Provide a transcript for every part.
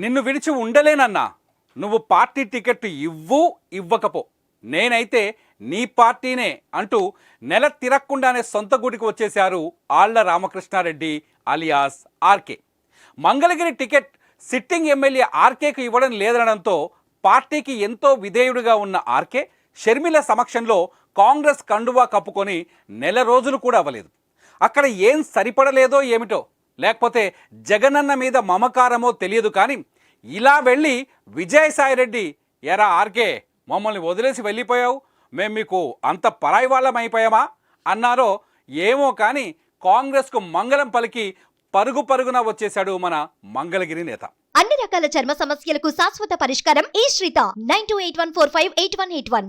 నిన్ను విడిచి ఉండలేనన్నా. నువ్వు పార్టీ టికెట్ ఇవ్వు ఇవ్వకపో. నేనైతే నీ పార్టీనే అంటూ నెల తిరక్కుండానే సొంత గుడికి వచ్చేశారు Alla Ramakrishna Reddy alias RK. Mangalagiri ticket sitting MLA ఆర్కేకు ఇవ్వడం లేదనడంతో పార్టీకి ఎంతో విధేయుడిగా ఉన్న ఆర్కే షర్మిల సమక్షంలో కాంగ్రెస్ కండువా కప్పుకొని నెల రోజులు కూడా అవ్వలేదు. అక్కడ ఏం సరిపడలేదో ఏమిటో లేకపోతే జగనన్న మీద మమకారమో తెలియదు కానీ ఇలా వెళ్ళి విజయసాయిరెడ్డి ఎరా ఆర్కే మమ్మల్ని వదిలేసి వెళ్ళిపోయావు? మేము మీకు అంత పరాయి వాళ్ళం అయిపోయామా? అన్నారో ఏమో కానీ కాంగ్రెస్కు మంగళం పలికి పరుగు పరుగున వచ్చేశాడు మన మంగళగిరి నేత. అన్ని రకాల చర్మ సమస్యలకు శాశ్వత పరిష్కారం ఈ శ్రీత. Nine two eight one four five eight one eight one.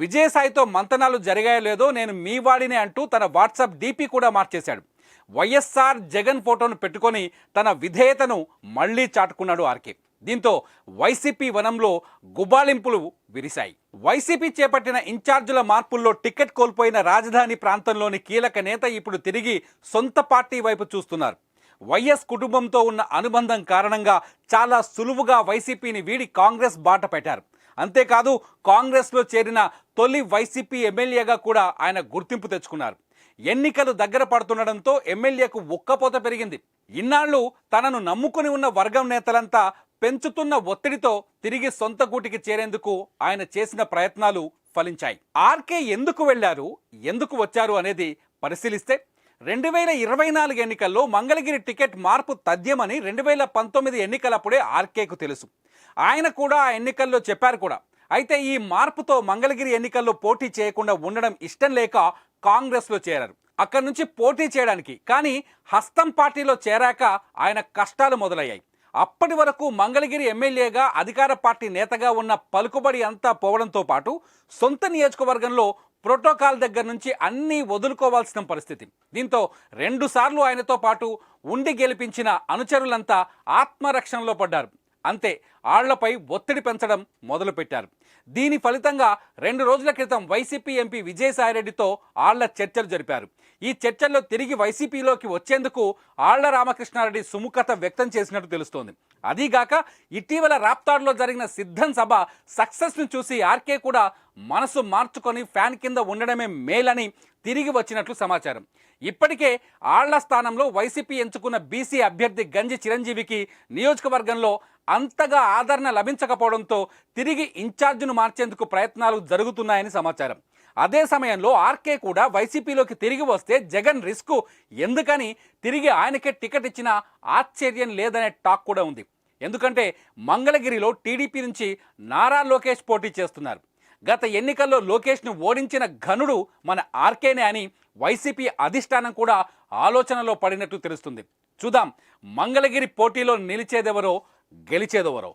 విజయసాయితో మంతనాలు జరిగాయో లేదో నేను మీ వాడినే అంటూ తన వాట్సాప్ డీపీ కూడా మార్చేశాడు. వైఎస్ఆర్ జగన్ ఫోటోను పెట్టుకొని తన విధేయతను మళ్ళీ చాటుకున్నాడు ఆర్కే. దీంతో వైసీపీ వనంలో గుబాళింపులు విరిశాయి. వైసీపీ చేపట్టిన ఇన్ఛార్జుల మార్పుల్లో టికెట్ కోల్పోయిన రాజధాని ప్రాంతంలోని కీలక నేత ఇప్పుడు తిరిగి సొంత పార్టీ వైపు చూస్తున్నారు. వైఎస్ కుటుంబంతో ఉన్న అనుబంధం కారణంగా చాలా సులువుగా వైసీపీని వీడి కాంగ్రెస్ బాట పెట్టారు. అంతేకాదు కాంగ్రెస్లో చేరిన తొలి వైసీపీ ఎమ్మెల్యేగా కూడా ఆయన గుర్తింపు తెచ్చుకున్నారు. ఎన్నికలు దగ్గర పడుతుండడంతో ఎమ్మెల్యేకు ఉక్కపోత పెరిగింది. ఇన్నాళ్ళు తనను నమ్ముకుని ఉన్న వర్గం నేతలంతా పెంచుతున్న ఒత్తిడితో తిరిగి సొంత గూటికి చేరేందుకు ఆయన చేసిన ప్రయత్నాలు ఫలించాయి. ఆర్కే ఎందుకు వెళ్ళారు ఎందుకు వచ్చారు అనేది పరిశీలిస్తే రెండు వేల ఇరవై నాలుగు ఎన్నికల్లో మంగళగిరి టికెట్ మార్పు తథ్యమని రెండు వేల పంతొమ్మిది ఎన్నికలప్పుడే ఆర్కేకు తెలుసు. ఆయన కూడా ఆ ఎన్నికల్లో చెప్పారు కూడా. అయితే ఈ మార్పుతో మంగళగిరి ఎన్నికల్లో పోటీ చేయకుండా ఉండడం ఇష్టం లేక కాంగ్రెస్లో చేరారు. అక్కడి నుంచి పోటీ చేయడానికి. కానీ హస్తం పార్టీలో చేరాక ఆయన కష్టాలు మొదలయ్యాయి. అప్పటి వరకు మంగళగిరి ఎమ్మెల్యేగా అధికార పార్టీ నేతగా ఉన్న పలుకుబడి అంతా పోవడంతో పాటు సొంత నియోజకవర్గంలో ప్రోటోకాల్ దగ్గర నుంచి అన్నీ వదులుకోవాల్సిన పరిస్థితి. దీంతో రెండుసార్లు ఆయనతో పాటు ఉండి గెలిపించిన అనుచరులంతా ఆత్మరక్షణలో పడ్డారు. అంతే ఆళ్ళపై ఒత్తిడి పెంచడం మొదలుపెట్టారు. దీని ఫలితంగా రెండు రోజుల క్రితం వైసీపీ ఎంపీ విజయసాయిరెడ్డితో ఆళ్ళ చర్చలు జరిపారు. ఈ చర్చల్లో తిరిగి వైసీపీలోకి వచ్చేందుకు ఆళ్ళ రామకృష్ణారెడ్డి సుముఖత వ్యక్తం చేసినట్టు తెలుస్తోంది. అదీగాక ఇటీవల రాప్తాడులో జరిగిన సిద్ధం సభ సక్సెస్ను చూసి ఆర్కే కూడా మనసు మార్చుకొని ఫ్యాన్ కింద ఉండడమే మేలని తిరిగి వచ్చినట్లు సమాచారం. ఇప్పటికే ఆళ్ళ స్థానంలో వైసీపీ ఎంచుకున్న బీసీ అభ్యర్థి గంజి చిరంజీవికి నియోజకవర్గంలో అంతగా ఆదరణ లభించకపోవడంతో తిరిగి ఇన్ఛార్జ్ను మార్చేందుకు ప్రయత్నాలు జరుగుతున్నాయని సమాచారం. అదే సమయంలో ఆర్కే కూడా వైసీపీలోకి తిరిగి వస్తే జగన్ రిస్క్. ఎందుకని? తిరిగి ఆయనకే టికెట్ ఇచ్చిన ఆశ్చర్యం లేదనే టాక్ కూడా ఉంది. ఎందుకంటే మంగళగిరిలో టీడీపీ నుంచి నారా లోకేష్ పోటీ చేస్తున్నారు. గత ఎన్నికల్లో లోకేష్ను ఓడించిన ఘనుడు మన ఆర్కేనే అని వైసీపీ అధిష్టానం కూడా ఆలోచనలో పడినట్టు తెలుస్తుంది. చూద్దాం మంగళగిరి పోటీలో నిలిచేదెవరో గెలిచేదెవరో.